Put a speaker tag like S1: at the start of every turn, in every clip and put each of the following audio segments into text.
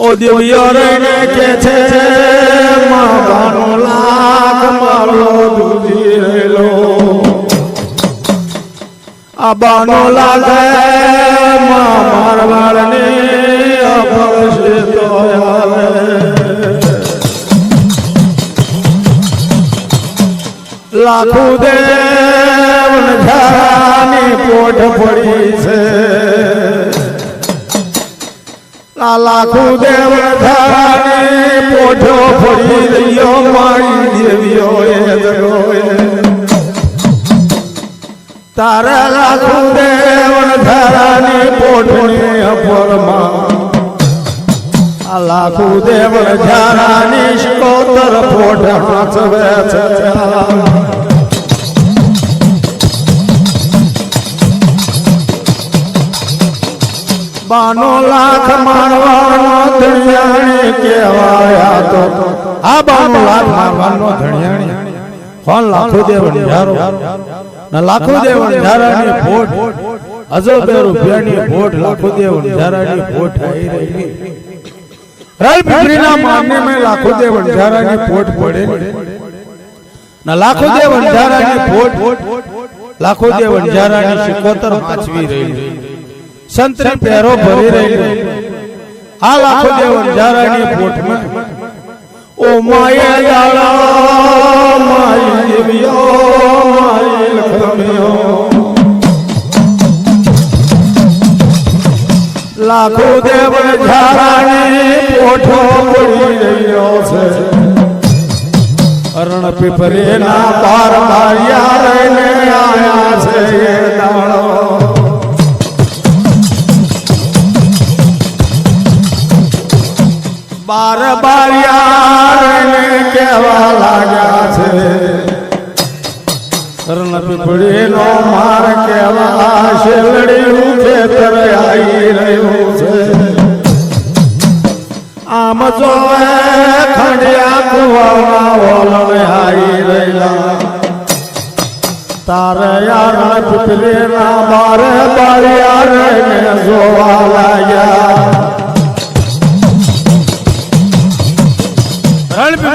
S1: ઓ દિવ્ય રહીને કે છે માવાનો લાખ મારો દૂધી રહેલો આ બાનો લાગે માં મારવાડને અપરશે તો આવે લાખો દેવ ઝાની પોટ પડી છે લાખો દેવ ઝાની પોઠો ફરી રહ્યો, મારી દેવીઓ એ જગોએ. તારા લાખુ દેવ ઝાની પોઠની અપરમાં. આ લાખો દેવ ઝારાની શકોતર પોઠ હાચવે છે. બાનો લાખ મારવાનો ધણિયાણી કહેવાયા તો. આ બાનો લાખ મારવાનો ધણિયાણી. કોણ? લાખો દેવ અંધારો ના લાખો દેવ અંધારાની ફોટ હજાર બે રૂપિયાની ફોટ લાખો દેવ અંધારાની ફોટ આવી રહી. રાઈ પીપળીના મામને મેં લાખો દેવ અંધારાની ફોટ પડેલી ના લાખો દેવ અંધારાની ફોટ લાખો દેવ અંધારાની શિકોતર વાંચવી રહી. સંતરી પહેરો ભરી રહી આ લાખો દેવ અંધારાની ફોટમાં ઓ માયા જાળા મારી દેવીઓ મારી લખમીઓ લાખો દેવ ઝારાની પોઠો પડી રહ્યો છે. અરણ પીપરીના બાર બારિયા રહીને આયા છે એ બાર બારિયાને કહેવા લાગ્યા છે. પીપળી નો માર કહેવા શેલડીયું ખેતર આવી રહ્યું છે. આમ જોવે ખંડિયા કુવાના વલણ આવી રહેલા. તારે યાર પીપળીના બાર બારિયાને જોવા લાગ્યા.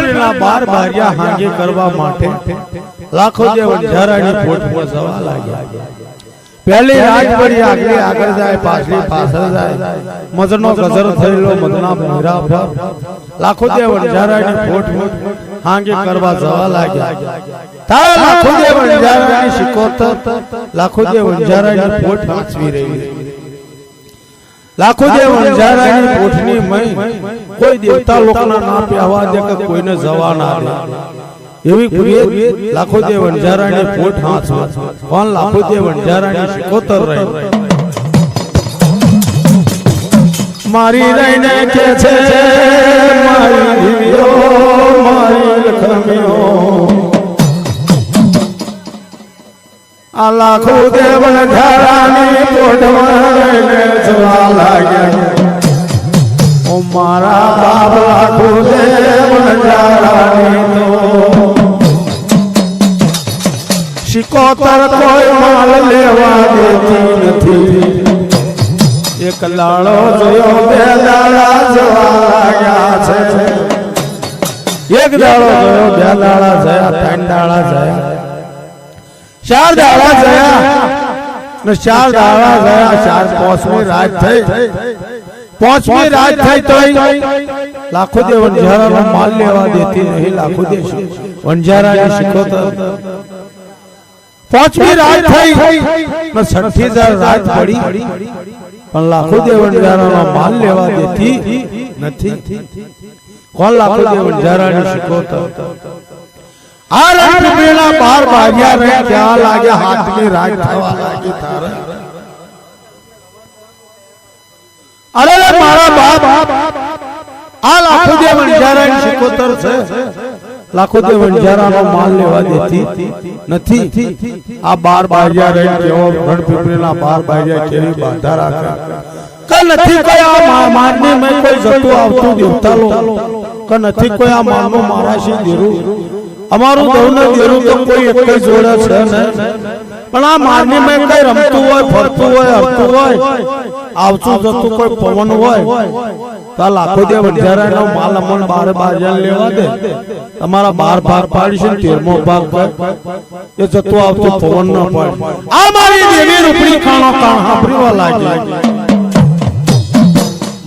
S1: રણપીપળીના બાર બારિયા હાંગે કરવા માટે લાખો દેવ અંધારાની પોટમાં જવા લાગ્યા. પહેલી રાત પડી આગળ જાય, પાછલી પાછળ જાય. મદનો ગજર થયેલો મદના ભૈરા ભર. લાખો દેવ અંધારાની ફોટ હાંગે કરવા જવા લાગ્યા. તારા લાખો દેવ અંધારાની શિકોતર, લાખો દેવ અંધારાની ફોટ વાંચવી રહી. લાખો દેવ અંજારાની ફોટની મય કોઈ દેવતા લોકોના ના પહેવા દે કે કોઈને જવા ના દે. એવી પ્રિય લાખો દેવ વણઝારાની પોઠ હાથ કોણ લાખો દેવ વણઝારાની શિકોતર રહે મારી રહીને કે છે મારી દીવીઓ, મારી લખમીઓ. આ લાખો દેવ ઘરાની પોઢવાને જવા લાગ્યા. મારા બાબા ધારાની શિકોતર કોઈ માલ લેવા દેતી નથી. એક લાળો જોયો બે દાડા જવા લાગ્યા છે. એક દાડો જોયો, બે દાડા જયા, ત્રણ દાડા જયા. ચાર દાડા જયા. ને ચાર દાડા ગયા ચાર પાંચમી રાત થઈ. પાંચમી રાત થઈ તો લાખો દે વંજારાનો માલ લેવા દેતી નહીં લાખો દે વંજારાની શીખોતર. પાંચમી રાત થઈ. ને છઠ્ઠી હજાર રાત પડી. પણ લાખો દે વંજારાનો માલ લેવા દેતી નથી. કોણ લાખો દે વંજારાની શીખોતર? આ રણપીપળીના બાર ભાગ્યા રહે ત્યાં લાગે હાથની રાગ થવા લાગી તારે અરે મારા બાપ આ લાખો જે વંજારાની શિકોતર છે લાખો માલ લેવા દેતી નથી આ બાર ભાગ્યા રહે કેવો રણપીપળીના બાર ભાગ્યા કેવી બાંધા રાખે કે નથી કોઈ આ મારની મેં કોઈ જતું આવતું દેવતા લો કે નથી કોઈ આ માનનું મારા શી દેરું અમારું દૌન દેરું તો કોઈ એક જ જોડે છે ને? પણ આ મારની મેં કઈ રમતું હોય ફરતું હોય હરતું હોય આવતું જતું કોઈ પવન હોય તો લાખો દે બંધારાનો માલ અમન બાર બાર લેવા દે. તમારા બાર ભાગ પાડીશું ને તેરમો ભાગ એ જતું આવતું પવન ન પડે. આ મારી દેવી રૂપણી ખાણો કાણ હાંભળવા લાગે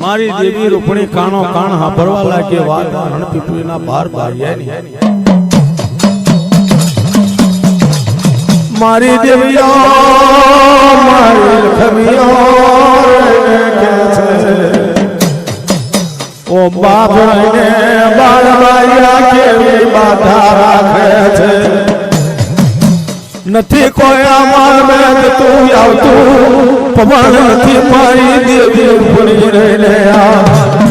S1: મારી દેવી રૂપણી કાણો કાણ હાંભળવા લાગે વાત હરણ પીપળીના બાર બારિયાની મારી દેવિયા મારી લખમિયા કે છે ઓ બાપ રહીને બાળ બાળિયા કેવી બાધા રાખે છે? નથી કોઈ અમાર મેં તું આવતું પવન નથી મારી દેવી ભૂલી રહીને આ.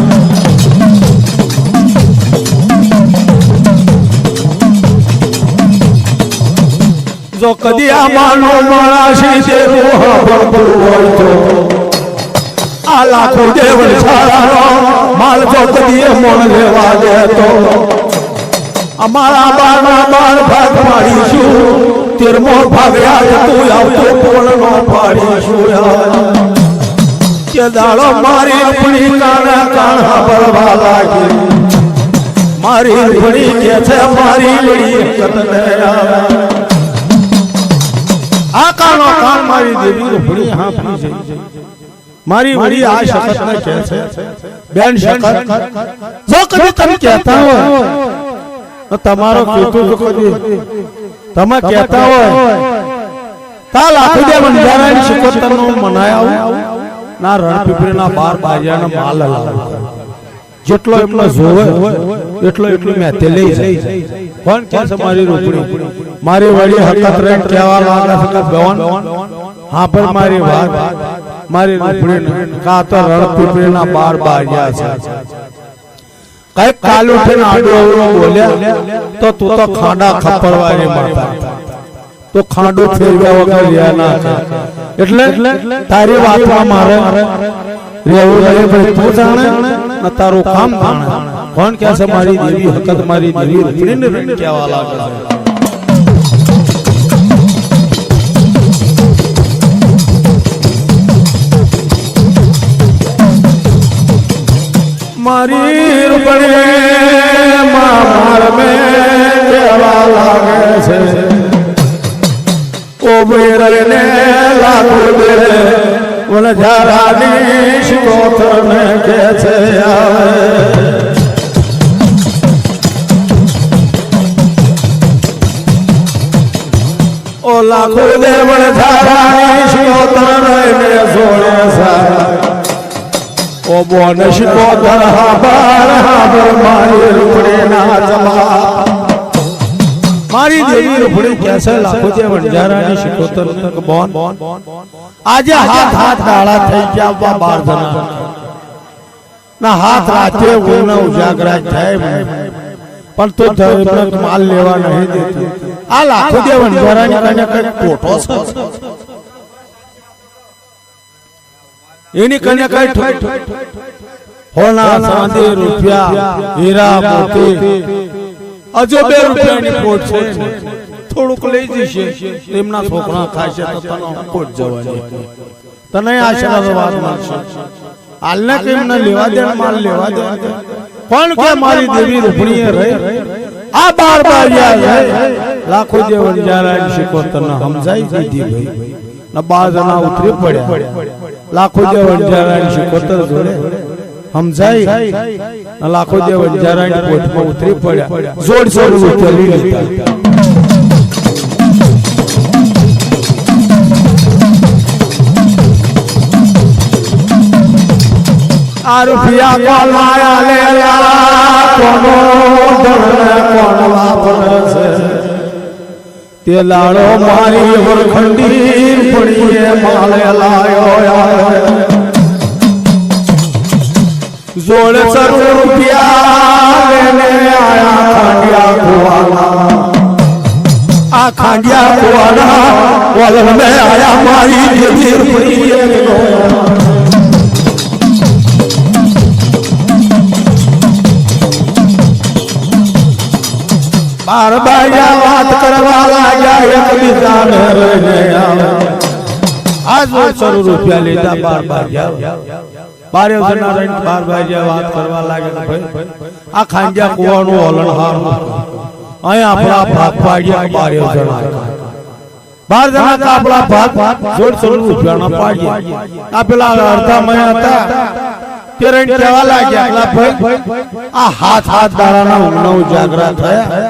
S1: જો કદી આ માનો મારાશી દેવું સાંભળતું હોય તો. આ લાખો દેવ છાળાનો માલ જો કદી મોણ લેવા દે તો અમારા બારના બાર ભાગ પાડીશું, તેરમો ભાગ યાદ તું આવતો પૂર્ણનો પાડીશું કે દાડો મારી આપણી કાના કાણા ભરવા લાગી. મારી રૂપણી કે છે, મારી લડી કતને આ કાનો કાન મારી દેવી રૂપણી હાંફી છે મારી વડી આ શપથ ને કહે છે બેન શપથ જો કદી તમે કહેતા હોય તો તમારો કીધું તો કદી. તમે કહેતા હોય તા લાખી દે બંધારાની શિકોતરનું મનાયા ના રણપીપળીના બાર બાજાના માલ લાવ જેટલો એટલો જોવે એટલો એટલો મેં તે લઈ જાય. કોણ કે છે મારી રોપડી? મારી વળી હકત રેન કહેવા લાગે છે કે બેવન હા પણ મારી વાત મારી રૂપડી કા તો રણપીપળીના બાર બાજા છે. કઈ કાલ ઉઠીને આડો અવળો બોલ્યા તો તું તો ખાંડા ખપડવાની મળતા તો ખાંડો ફેરવ્યા વગર રહ્યા ના એટલે તારી વાતમાં મારે રહેવું રહે ભાઈ તું જાણે ને તારું કામ જાણે. કોણ કહે છે મારી દેવી હકત મારી દેવી? રૂપડીને રંગ કહેવા લાગે છે. મારી રૂપડી માર મે લાગે છે? ઓ બેરને લાગુ દે ઓલે જરાની શિકોતર ને કે છે આવે? લાખો દે ઓલે જરાની શિકોતર ને જોડે સારા? આજે હાથ હાથ ડાળા થઈ ગયા બાર જણા. ના, હાથ રાતે ઊંઘના ઉજાગરા પણ તો ધર્મ માલ લેવા નહીં આ લાખો જે છે. એની કને કઈ હોના ચાંદી રૂપિયા હીરા મોતી અજો બે રૂપિયાની ખોટ છે. થોડુંક લઈ જશે. તેમના છોકરા ખાશે તો તને ખોટ જવાની. તને આશીર્વાદ મળશે. હાલને કેમ ન લેવા દે માલ લેવા દે પણ કે મારી દેવી રૂપણીએ રહે? આ બાર બાર યાદ લાખો જે વંજારા શીખો તને સમજાઈ દીધી ભાઈ. ને બાર જણા ઉતરી પડ્યા. લાખો જે વંજારા શીખોતર જોડે. સમજાઈ લાખો જે વંજારા કોઠમાં ઉતરી પડ્યા. જોડ જોડ ઉતરી લીધા. આ રૂપિયા કોણ માયા લેલા? કોનો ધરને કોણ વાપરે છે? તે લાડો મારી વરખંડી પડીએ માલે લાયો જોડે રૂપિયા લેને આયા ખાંડિયા કુવાના આ ખાંડિયા કુવાના વલણ મે આયા મારી દેવી પડીએ બાર બાયા વાત કરવા લાગ્યા એકબીજાને લઈને આવે આ જો સરું રૂપિયા લીધા બાર બાયા બારે જણા રહીને બાર બાયા વાત કરવા લાગ્યા કે ભાઈ આ ખાંજા કુવાનું ઓલણ હાર અહીંયા આપણા ભાગ પાડ્યા બારે જણા બાર જણા આપણા ભાગ સરું રૂપિયાના પાડ્યા આ પેલા અડધા મહિના હતા રહીને કહેવા લાગ્યા "અલા ભાઈ આ હાથ હાથ દાડાના ઊંઘના ઉજાગરા થયા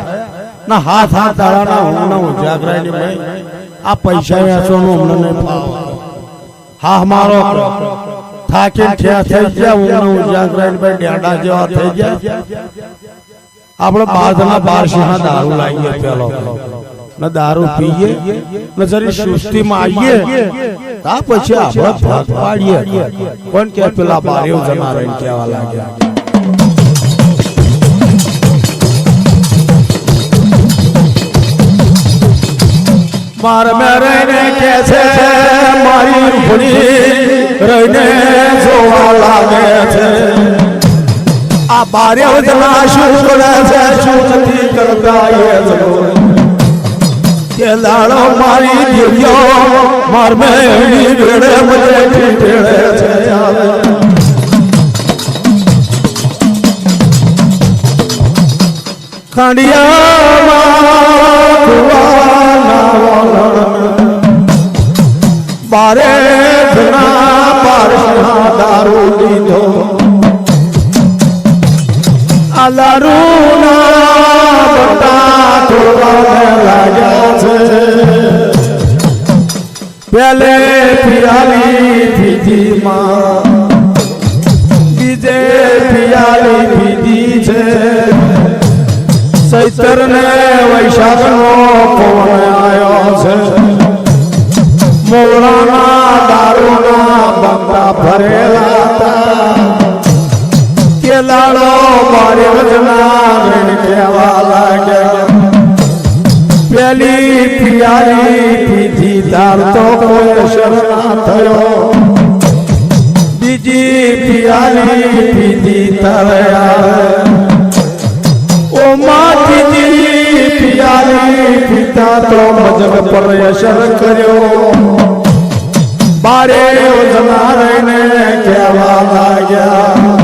S1: ના હાથ હાથ દાડાના ઊંઘના ઉજાગરા ની ભાઈ આ પૈસા વેચવાનો હા મારો થાકી થયા થઈ ગયા ઊંઘના ઉજાગરા ડેડા જેવા થઈ ગયા. આપણે બાદના બાર સિંહા દારૂ લાવીએ પેલો. ને દારૂ પીએ ને જરી સુસ્તીમાં આવીએ. તા પછી આપણે ભાગ પાડીએ. કોણ કે પેલા કહેવા લાગ્યા. માર મે રહીને કે છે, મારી ભણી રહીને જોવા લાગે છે. આ બારે જણા શું કરે છે, શું કરતા એ કે લાડો મારી દિવ્યો માર મે એની ભેડે મને ઠીઠેળે છે. વલણ બારે જણા પારસના દારૂ લીધો આ દારૂના બટા તોડવાને લાગ્યા છે પેલે પિયાલી પીધી માં બીજે પિયાલી પીધી છે સૈતર ને વૈશાખ નો પવન આવ્યો છે. મોગરાના દારૂના બંગા ભરેલા હતા. કે લાડો મારે વજના કહેવા લાગ્યા. પેલી પિયારી પીધી દાર તો કોઈ શરણા થયો. બીજી પિયારી પીધી તારે મજબ પર અસર કર્યો બારે ઓજના કહેવા લાગ્યા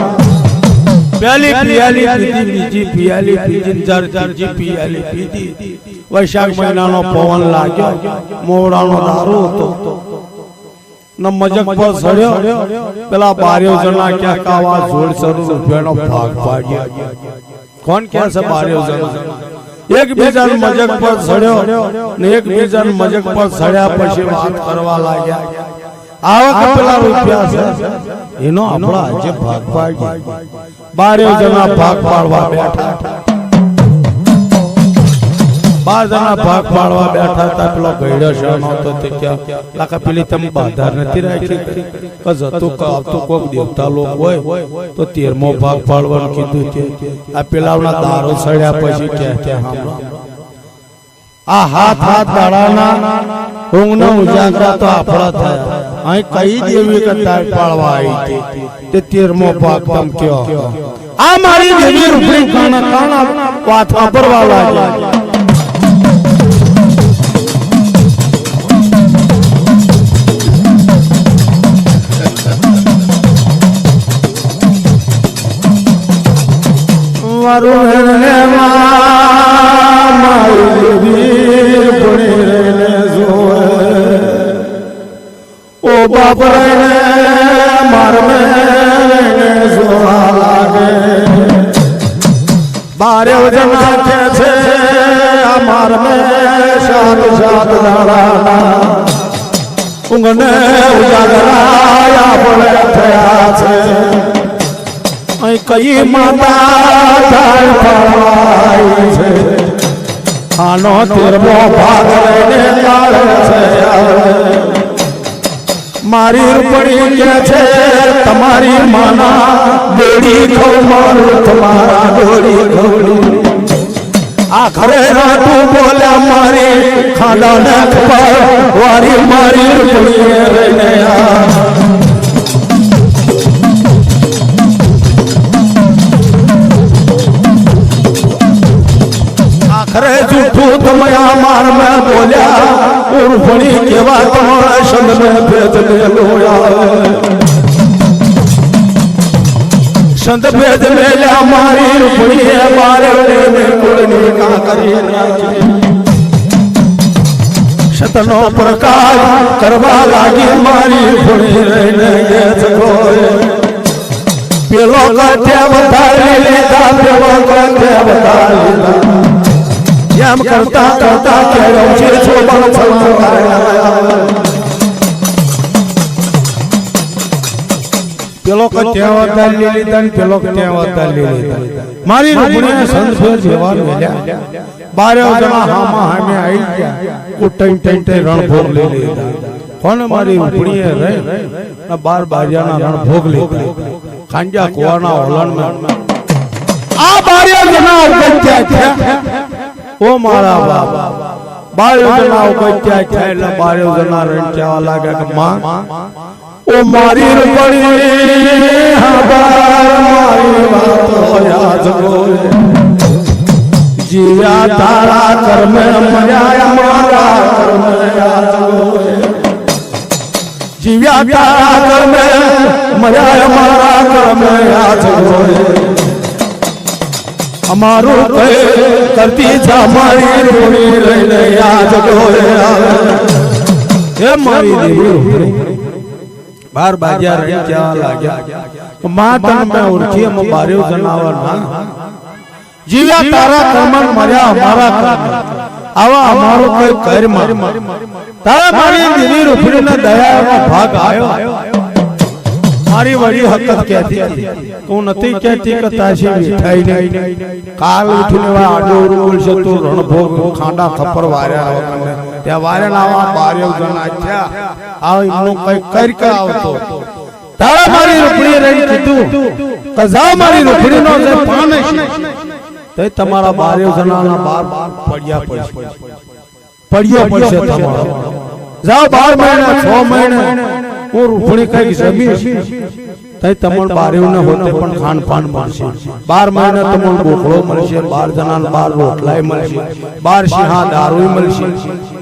S1: પ્યાલી પિયાલી પીધી બીજી પિયાલી પીધી ચાર ચારજી પિયાલી પીધી વૈશાખ મહિનાનો પવન લાગ્યો મોડાનો દારૂ હતો સડ્યો પેલા બાર્યો જણા ક્યાં કાવા જોડ ભાગ પાડ્યો. કોણ ક્યાં છે બાર્યો એક બીજાને મજક પર સડ્યો ને એકબીજાનું બીજાને મજક પર સડ્યા પછી વાત કરવા લાગ્યા. આવા કેટલા રૂપિયા છે. એનો આપણા આજે ભાગ પાડી બારે જણા ભાગ પાડવા બેઠા. બાર જણા ભાગ પાડવા બેઠા હતા, પેલો ગઈડો શરણો હતો તે ક્યાં લાકા પેલી તમે બાધાર નથી રાખી કે જતો ક- કોક દેવતા લોક હોય, તો તેરમો ભાગ પાડવાનું કીધું તે. આ પેલાવના દારો સડ્યા પછી કે કે હાંભળો. આ હાથ હાથ દાડાના ઊંઘનો ઉજાગરા તો આપણા થયા. અહીં કઈ દેવી કટાર પાળવા આવી હતી? તે તેરમો ભાગ તમ કયો? આ મારી દેવી રૂપડી કાના કાના વાત વાપરવા લાગ્યા. વરુણને માં મારી દેવી રૂપડી રહીને જોવે ઓ બાપ રહીને મારમે રહીને જોવા લાગે બારે વજન નાખે છે આ મારમે સાત સાત દાડાના ઊંઘને કઈ આનો તેરમો ભાગ લઈને મારી રૂપડી કે છે, તમારી માના દોડી ખવ મારું, તમારા દોડી ખવડી આ ઘરે બોલ્યા મારી ખાડા ને ખબર વારી મારી રૂપડી રૂપણીએ મારે ને કુળની કાંકરી નાખી સતનો પ્રકાર કરવા લાગી મારી રૂપણી રહીને પેલો કાંઠે વધારી લીધા, પેલો કાંઠે વધારી લીધા. એમ કરતા કરતા કેળવ છે છોબણ છલાંગાયા પેલો કે ત્યાં વધારી લીધા? ને પેલો કે ત્યાં વધારી લીધા? મારી રૂપણીએ સંત જેવા મેલ્યા બારે જણા હામાં હામે આવી ગયા. કુટઈ ટઈ ટઈ રણભોગ લઈ લીધા. કોને મારી રૂપણીએ ને બાર બારિયાના રણભોગ લીધા. ખાંજા કુવાના ઓલણમાં આ બારે જણા થયા ઓ મારા બાબા બાર જણા ઉગત્યા થયા એટલે બારે જણા રણચાવા લાગ્યા કે માં ઓ મારી રૂપણી હબાર મારી વાતો યાદ જીવ્યા તારા કર્મે મર્યા મારા કર્મે યાદ જીવ્યા તારા કર્મે મર્યા મારા કર્મે યાદ ગોરે અમારું કહે કરતી જા મારી રૂણી લઈને યાદ ગોરે હે મારી દેવી બાર બાજા રહી જવા લાગ્યા? માં તન મેં ઓળખી અમે બારે જનાવર ના. જીવ્યા તારા કર્મન મર્યા અમારા કર્મ. આવા અમારો કોઈ કર્મ. તારા મારી દીદી રૂપડીના દયામાં ભાગ આવ્યો. મારી વળી હકત કહેતી હતી. હું નથી કહેતી કે તાશી મીઠાઈ નહીં. કાલ ઉઠીને વા આડો બોલશે તો રણભોગ ખાંડા ખપર વાર્યા વગરને ત્યાં વાર્યા આવા બારે જણ આચ્યા આ એમનું કઈ કરી કે આવતો. તારા મારી રૂપડી રહી કીધું. કઝા મારી રૂપડી નો જે પાન છે તે તમારા બારે જણાના બાર બાર પડ્યા પડશે. પડ્યો પડશે તમારો. જાઓ બાર મહિના છ મહિને. હું રૂપણી કંઈક જમી તઈ તમણ બારેવને હોતે પણ ખાન પાન મળશે. બાર મહિના તમણ બોકળો મળશે બાર જણાને બાર રોટલાય મળશે. બાર સિંહા દારૂય મળશે.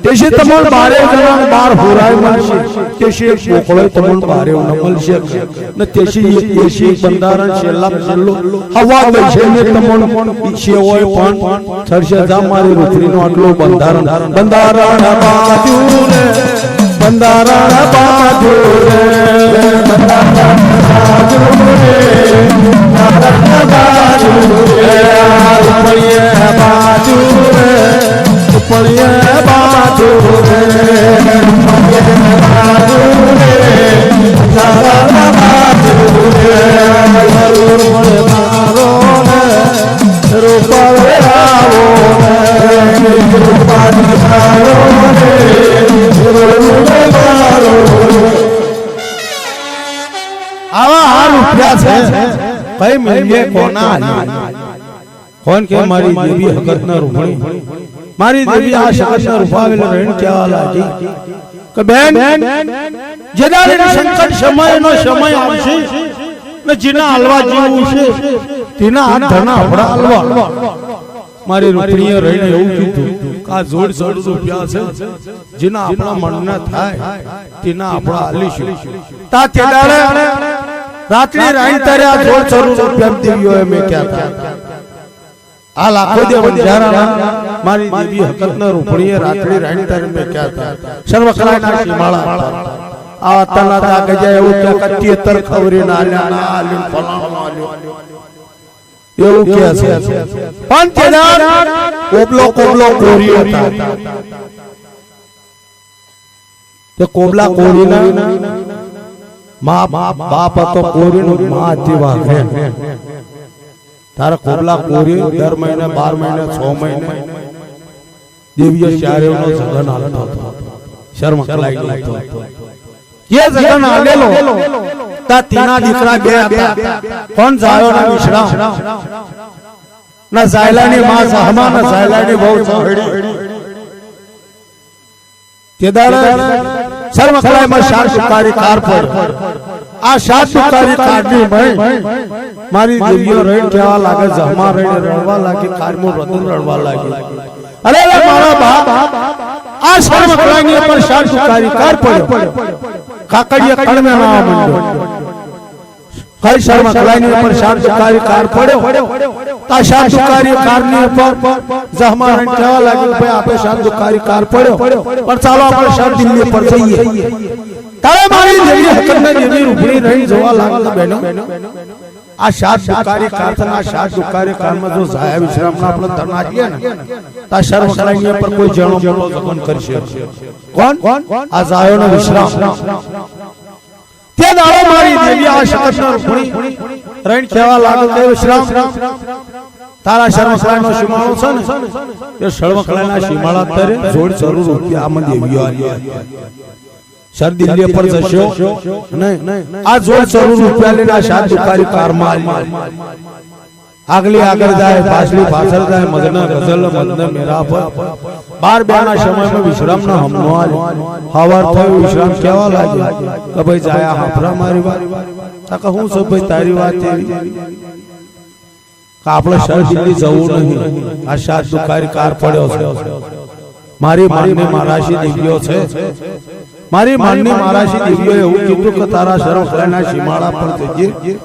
S1: તેશે તમણ બારે જણાને બાર હોરાય મળશે. તેશે બોકળો તમણ બારેવને મળશે. ને તેશે એક દેશી બંધારણ છેલ્લા છેલ્લો. હવા દેશે ને તમણ. ઈશે હોય પણ થરશે જા મારી રૂપરીનો આટલો બંધારણ. બંધારણ બાજુ રે બંધારણ બાજુ રે બંધારણ બાજુ રે બંધારણ બાજુ કઈ મિલીએ કોના કોણ કે મારી દેવી હકત ના રૂપણી? મારી દેવી આ શકત ના રૂપાવેલ રેણ કહેવા લાગી? કે બેન જેદારે સંકટ સમયનો સમય આવશે ને જેના હાલવા જેવું છે તેના હાથ ધના આપણા હાલવા. મારી રૂપણીએ રહીને એવું કીધું આ જોડ જોડ રૂપિયા છે. જેના આપણા મનને થાય તેના આપણા તા રાત્રિ રાઈન તારે આ જોડ જોડ રૂપિયા દેવીઓ એમ કહેતા આ લાખો દે બંજારા મારી દેવી હકત ન રૂપણીએ રાત્રે રાઈન તારે મેં કહેતા સર્વ કલાના સીમાળા આ તલા તા ગજા એવું કે કટ્ટી તર ખવરી ના ના આલ્યું ફલાણું એવું કે છે. પણ કેદાર કોબલો કોબલો કોરી હતા તે કોબલા કોરીના મા બાપ હતો કોરીનો મા હતી વાઘે તારા કોબલા કોરી દર મહિને, બાર મહિને, છ મહિને દેવીય ચારેવનો સગન હાલતો હતો. શર્મ કલાઈ ગયો હતો એ સગન હાલેલો? તા તીના દીકરા બે હતા. કોણ જાયો ના મિશ્રા ના ઝાયલાની માં સહમા, ના ઝાયલાની બહુ કેદાર સર્વ કલાઈમાં શાર સુકારી કાર પર. આ શાર સુકારી કારની મય. મારી દુનિયો રેણ કહેવા લાગે જહમા રેણ રડવા લાગી કારમો રતન રડવા લાગી. અરે મારા બાપ. આ શર્મ કલાની ઉપર શાર સુકારી કાર પડ્યો. કાકડિયા કણમે ના માંડ્યો કઈ શર્મા કલાની ઉપર શાર સુકારી કાર પડ્યો. તા શાર સુકારી કારની ઉપર જહમારણ કહેવા લાગ્યું ભાઈ આપે શાર સુકારી કાર પડ્યો. પણ ચાલો આપણે શાર દિલ્હી પર જઈએ. તારે મારી જેવી હકરના જેવી રૂપડી રહી જોવા લાગતા બેનો. આ શાર સુકારી કારના શાર સુકારી કારમાં જો જાય વિશ્રામના આપણે તનાટીએ ને. તા શર્મ કલાની ઉપર કોઈ જણો જગન કરશે. કોણ? આ જાયોનો વિશ્રામ. તે દાડો મારી દેવી આ શકતના રૂપણી રહીને કહેવા લાગો કે વિશ્રામ તારા શર્મકલાનો સીમાળો છે ને? એ શર્મકલાના સીમાળા તરે જોડ જરૂર રૂપિયા આમાં સર દિલ્હી પર જશો. આ જોડ જરૂર રૂપિયા લઈને આ શાદ દુકારી કારમાં આગલી આગળ જાય પાછલી પાછળ જાય મદના ગઝલ મદન મેરા પર. બાર બેના સમયમાં વિશ્રામ ના હમનો આજ હવાર થયો વિશ્રામ કેવા લાગે? કે ભાઈ જાયા હાફરા મારી વાત. તા હું સબ ભાઈ તારી વાત કે આપણે શહેર દિલ્હી જવું નહીં. આ શાહ દુકારી કાર પડ્યો છે. મારી માનને મારાશી દીવ્યો છે. મારી માનને મહારાશી દીવ્યો એવું કીધું કે તારા શરમ સીમાડા પર જઈએ